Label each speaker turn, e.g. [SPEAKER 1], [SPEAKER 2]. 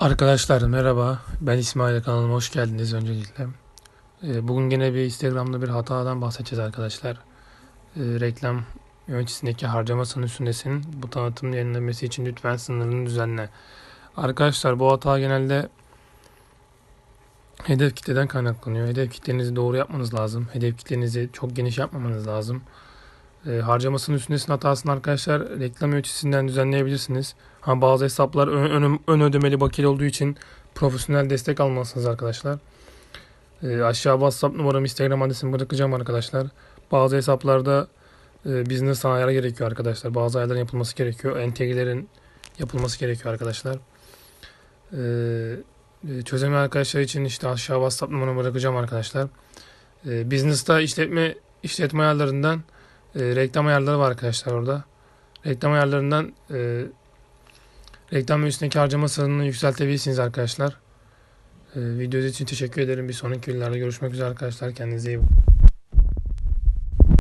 [SPEAKER 1] Arkadaşlar merhaba. Ben İsmail kanalıma hoş geldiniz öncelikle. Ee, Bugün yine bir Instagram'da bir hatadan bahsedeceğiz arkadaşlar. Ee, Reklam yöneticisindeki harcama sınır bu tanıtım yenilenmesi için lütfen sınırını düzenle. Arkadaşlar bu hata genelde hedef kitleden kaynaklanıyor. Hedef kitlenizi doğru yapmanız lazım. Hedef kitlenizi çok geniş yapmamanız lazım. E, harcamasının üstündesinin hatasını arkadaşlar reklam yöneticisinden düzenleyebilirsiniz. Ha, bazı hesaplar ön, ön, ön ödemeli bakiyeli olduğu için profesyonel destek almalısınız arkadaşlar. E, aşağı WhatsApp numaramı Instagram adresimi bırakacağım arkadaşlar. Bazı hesaplarda e, business ayarı gerekiyor arkadaşlar. Bazı ayarların yapılması gerekiyor. Entegrelerin yapılması gerekiyor arkadaşlar. E, e, çözemeyen arkadaşlar için işte aşağı WhatsApp numaramı bırakacağım arkadaşlar. E, business'ta işletme işletme ayarlarından e, reklam ayarları var arkadaşlar orada. Reklam ayarlarından e, reklam üstündeki harcama sınırını yükseltebilirsiniz arkadaşlar. E, video için teşekkür ederim. Bir sonraki videolarda görüşmek üzere arkadaşlar. Kendinize iyi bakın.